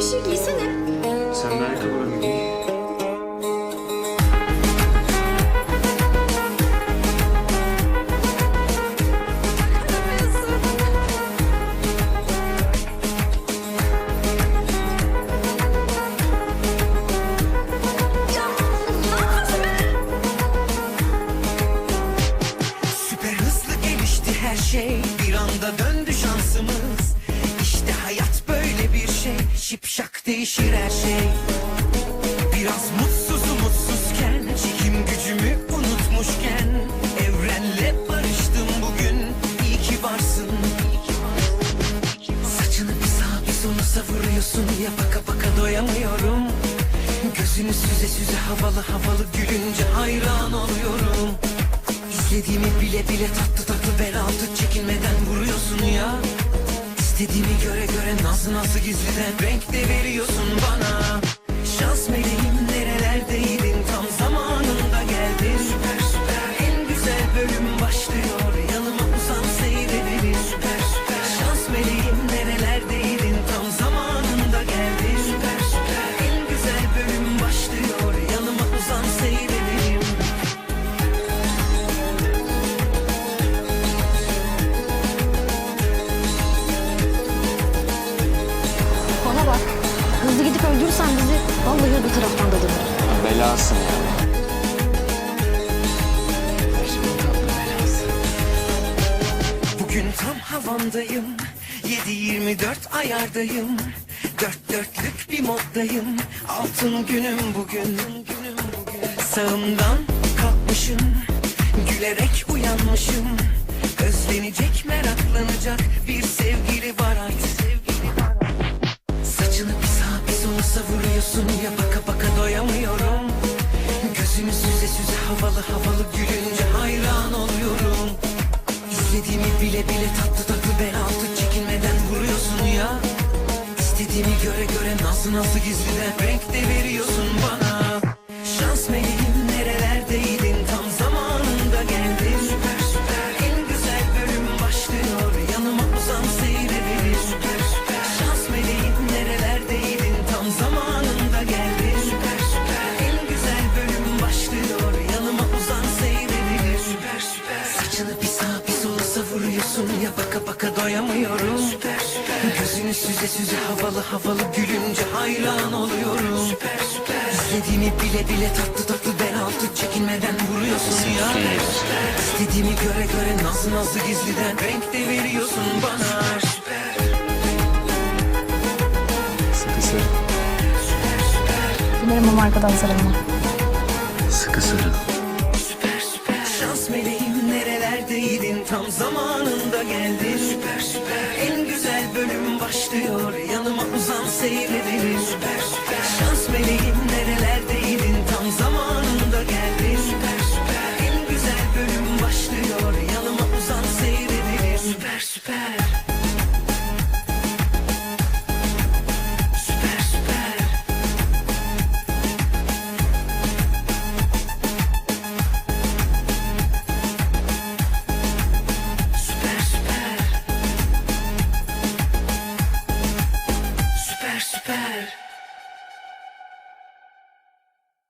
bir şey giysene. Sen de ayakkabılarını giy. Süper hızlı gelişti her şey Bir anda döndü şansımız Şipşak değişir her şey. Biraz mutsuz umutsuzken Çekim gücümü unutmuşken Evrenle barıştım bugün. İyi ki varsın. Saçını bir sağa bir sola savuruyorsun. Ya baka baka doyamıyorum. Gözünü süze süze havalı havalı gülünce hayran oluyorum. İzlediğimi bile bile tatlı tatlı bel altı çekinmeden vuruyorsun ya İstediğimi göre göre nazlı nazlı gizliden renk de veriyorsun bana. Şans meleğim nerelerdeydin? Tam zamanında geldin. Süper süper. En güzel bölüm başlıyor Hızlı gidip öldürürsen bizi vallahi öbür taraftan da döner. Belasın yani. Bugün tam havamdayım. 7-24 ayardayım. Dört dörtlük bir moddayım. Altın günüm bugün. Sağımdan kalkmışım. Gülerek uyanmışım. Özlenecek meraklanacak Bir sevgili var. artık savuruyorsun Ya baka baka doyamıyorum. Gözünü süze süze havalı havalı gülünce hayran oluyorum. İzlediğimi bile bile tatlı tatlı bel altı çekinmeden vuruyorsun ya. İstediğimi göre göre nazlı nazlı gizliden renk de veriyorsun bana. Şans meleğim baka doyamıyorum. Süper süper. Gözünü süze süze havalı havalı gülünce hayran oluyorum. Süper süper. İstediğimi bile bile tatlı tatlı bel altı çekinmeden vuruyorsun ya. İstediğimi göre göre nazlı nazlı gizliden renk de veriyorsun bana. Süper. Sıkı sarıl. Dilerim ama arkadan sarılma. Sıkı sarıl. Süper süper. Şans meleğim nerelerdeydin? Tam zamanında geldin başlıyor. Yanıma uzan süper